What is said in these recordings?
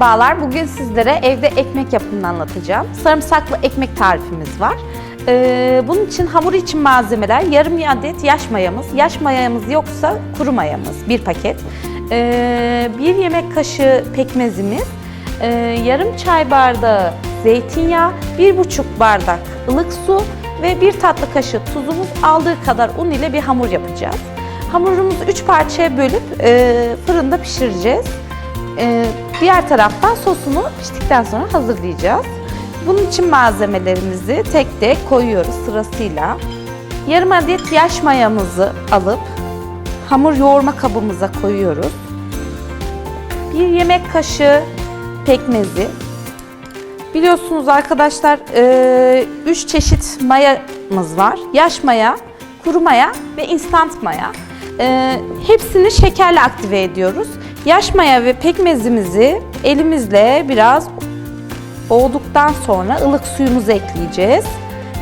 Merhabalar, bugün sizlere evde ekmek yapımını anlatacağım. Sarımsaklı ekmek tarifimiz var. Ee, bunun için hamur için malzemeler yarım adet yaş mayamız, yaş mayamız yoksa kuru mayamız bir paket, Ee, bir yemek kaşığı pekmezimiz, ee, yarım çay bardağı zeytinyağı, bir buçuk bardak ılık su ve bir tatlı kaşığı tuzumuz aldığı kadar un ile bir hamur yapacağız. Hamurumuzu üç parçaya bölüp e, fırında pişireceğiz. Ee, diğer taraftan sosunu piştikten sonra hazırlayacağız. Bunun için malzemelerimizi tek tek koyuyoruz sırasıyla. Yarım adet yaş mayamızı alıp hamur yoğurma kabımıza koyuyoruz. Bir yemek kaşığı pekmezi. Biliyorsunuz arkadaşlar 3 çeşit mayamız var. Yaş maya, kuru maya ve instant maya. Ee, hepsini şekerle aktive ediyoruz. Yaş maya ve pekmezimizi elimizle biraz olduktan sonra ılık suyumuzu ekleyeceğiz.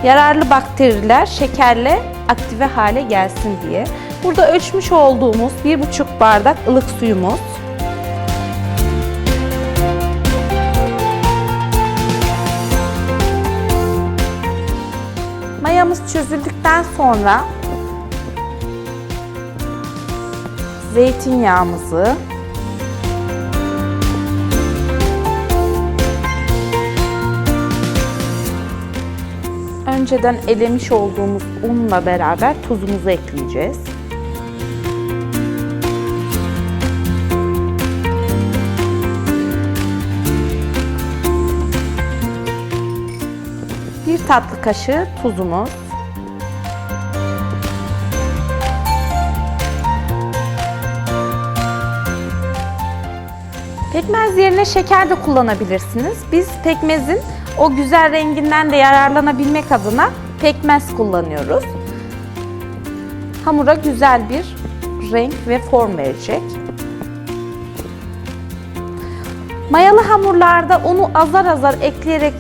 Yararlı bakteriler şekerle aktive hale gelsin diye. Burada ölçmüş olduğumuz 1,5 bardak ılık suyumuz. Mayamız çözüldükten sonra zeytinyağımızı önceden elemiş olduğumuz unla beraber tuzumuzu ekleyeceğiz. Bir tatlı kaşığı tuzumuz. Pekmez yerine şeker de kullanabilirsiniz. Biz pekmezin o güzel renginden de yararlanabilmek adına pekmez kullanıyoruz. Hamura güzel bir renk ve form verecek. Mayalı hamurlarda unu azar azar ekleyerek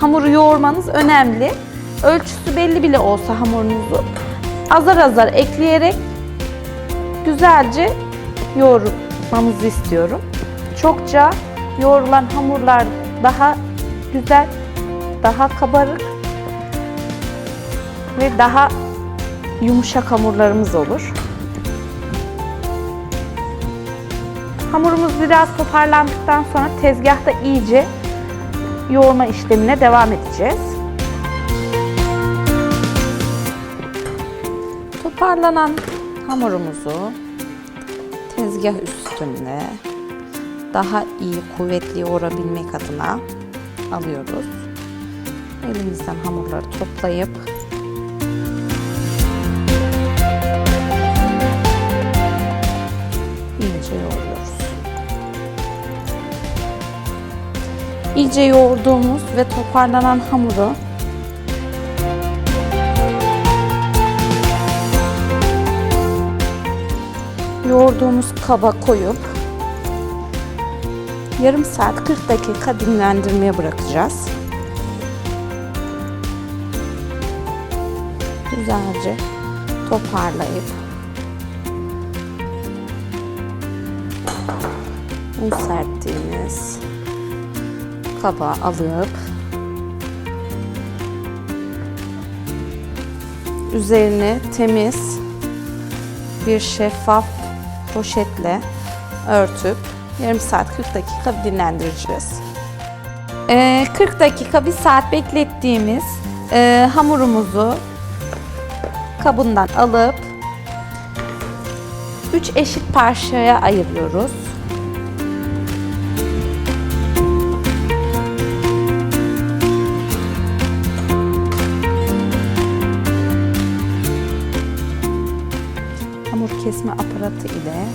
hamuru yoğurmanız önemli. Ölçüsü belli bile olsa hamurunuzu azar azar ekleyerek güzelce yoğurmanızı istiyorum. Çokça yoğrulan hamurlar daha güzel, daha kabarık ve daha yumuşak hamurlarımız olur. Hamurumuz biraz toparlandıktan sonra tezgahta iyice yoğurma işlemine devam edeceğiz. Toparlanan hamurumuzu tezgah üstünde daha iyi kuvvetli yoğurabilmek adına alıyoruz. Elimizden hamurları toplayıp iyice yoğuruyoruz. İyice yoğurduğumuz ve toparlanan hamuru yoğurduğumuz kaba koyup yarım saat 40 dakika dinlendirmeye bırakacağız. Güzelce toparlayıp un serptiğimiz kaba alıp üzerine temiz bir şeffaf poşetle örtüp yarım saat 40 dakika dinlendireceğiz. Ee, 40 dakika bir saat beklettiğimiz e, hamurumuzu kabından alıp 3 eşit parçaya ayırıyoruz. Hamur kesme aparatı ile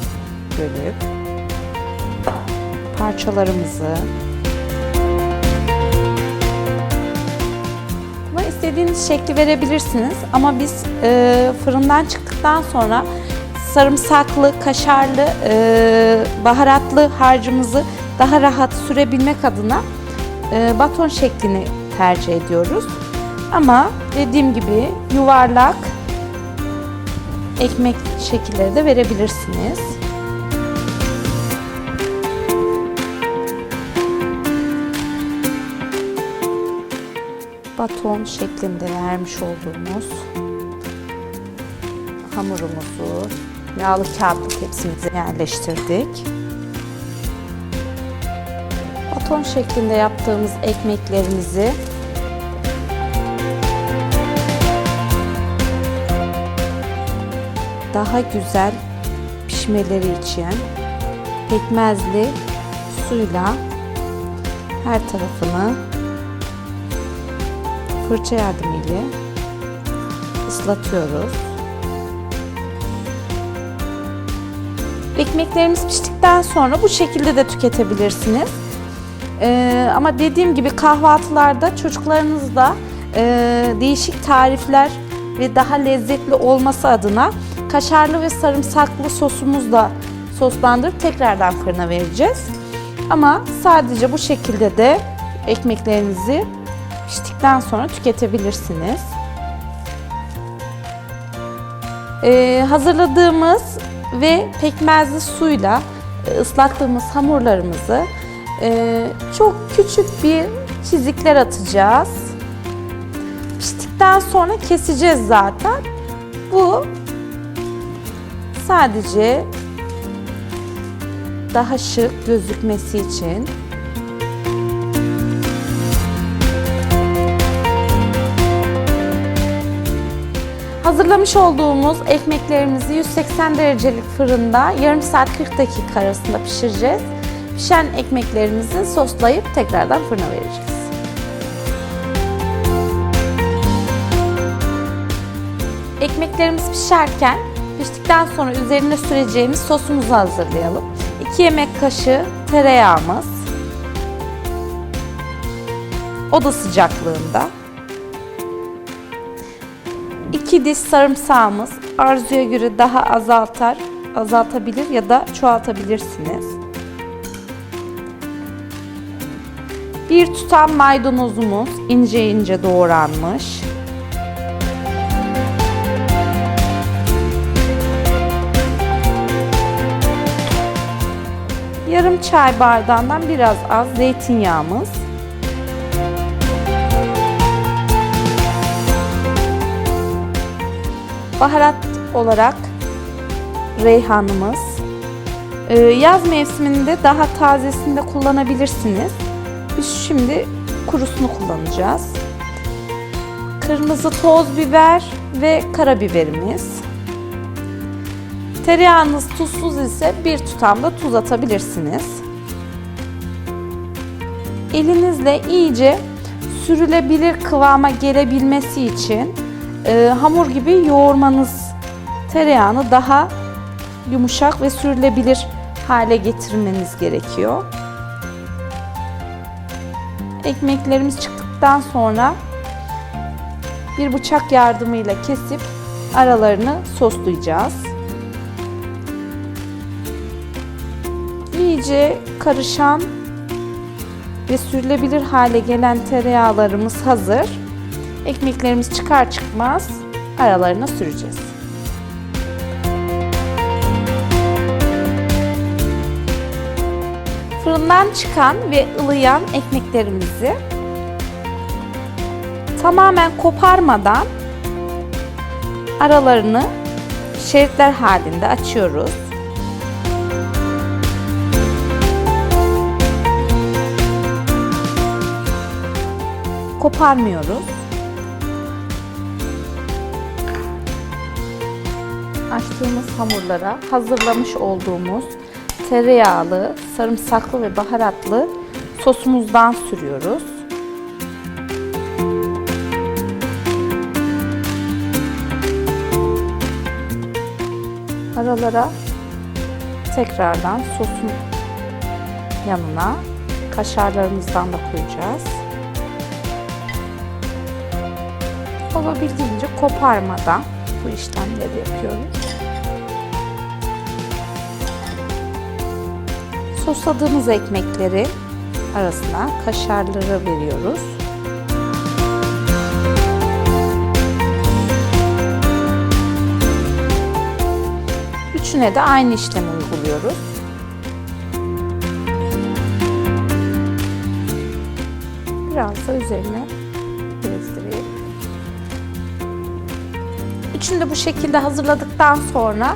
bölüp parçalarımızı Buna istediğiniz şekli verebilirsiniz ama biz e, fırından çıktıktan sonra sarımsaklı, kaşarlı, e, baharatlı harcımızı daha rahat sürebilmek adına e, baton şeklini tercih ediyoruz. Ama dediğim gibi yuvarlak ekmek şekilleri de verebilirsiniz. Baton şeklinde vermiş olduğumuz hamurumuzu yağlı kağıtlı tepsimize yerleştirdik. Baton şeklinde yaptığımız ekmeklerimizi daha güzel pişmeleri için pekmezli suyla her tarafını fırça yardımıyla ıslatıyoruz. Ekmeklerimiz piştikten sonra bu şekilde de tüketebilirsiniz. Ee, ama dediğim gibi kahvaltılarda çocuklarınızla e, değişik tarifler ve daha lezzetli olması adına kaşarlı ve sarımsaklı sosumuzla soslandırıp tekrardan fırına vereceğiz. Ama sadece bu şekilde de ekmeklerinizi piştikten sonra tüketebilirsiniz. Ee, hazırladığımız ve pekmezli suyla e, ıslattığımız hamurlarımızı e, çok küçük bir çizikler atacağız. Piştikten sonra keseceğiz zaten. Bu sadece daha şık gözükmesi için. Hazırlamış olduğumuz ekmeklerimizi 180 derecelik fırında yarım saat 40 dakika arasında pişireceğiz. Pişen ekmeklerimizi soslayıp tekrardan fırına vereceğiz. Ekmeklerimiz pişerken piştikten sonra üzerine süreceğimiz sosumuzu hazırlayalım. 2 yemek kaşığı tereyağımız. Oda sıcaklığında. 2 diş sarımsağımız. Arzuya göre daha azaltar, azaltabilir ya da çoğaltabilirsiniz. Bir tutam maydanozumuz ince ince doğranmış. Yarım çay bardağından biraz az zeytinyağımız. Baharat olarak reyhanımız. Ee, yaz mevsiminde daha tazesinde kullanabilirsiniz. Biz şimdi kurusunu kullanacağız. Kırmızı toz biber ve karabiberimiz. Tereyağınız tuzsuz ise bir tutam da tuz atabilirsiniz. Elinizle iyice sürülebilir kıvama gelebilmesi için e, hamur gibi yoğurmanız tereyağını daha yumuşak ve sürülebilir hale getirmeniz gerekiyor. Ekmeklerimiz çıktıktan sonra bir bıçak yardımıyla kesip aralarını soslayacağız. iyice karışan ve sürülebilir hale gelen tereyağlarımız hazır. Ekmeklerimiz çıkar çıkmaz aralarına süreceğiz. Fırından çıkan ve ılıyan ekmeklerimizi tamamen koparmadan aralarını şeritler halinde açıyoruz. koparmıyoruz. Açtığımız hamurlara hazırlamış olduğumuz tereyağlı, sarımsaklı ve baharatlı sosumuzdan sürüyoruz. Aralara tekrardan sosun yanına kaşarlarımızdan da koyacağız. olabildiğince koparmadan bu işlemleri yapıyoruz. Sosladığımız ekmekleri arasına kaşarları veriyoruz. Üçüne de aynı işlemi uyguluyoruz. Biraz da üzerine Üçünü bu şekilde hazırladıktan sonra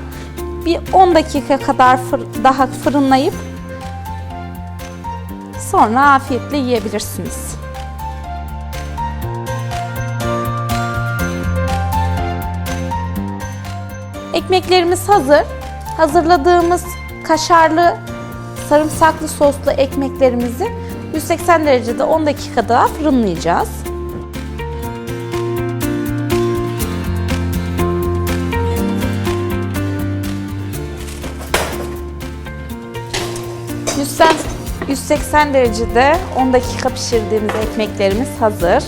bir 10 dakika kadar fır- daha fırınlayıp sonra afiyetle yiyebilirsiniz. Ekmeklerimiz hazır. Hazırladığımız kaşarlı sarımsaklı soslu ekmeklerimizi 180 derecede 10 dakika daha fırınlayacağız. 180 derecede 10 dakika pişirdiğimiz ekmeklerimiz hazır.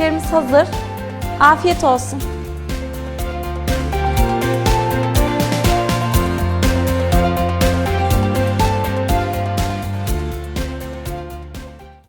Evet. Ekmeklerimiz hazır. Afiyet olsun.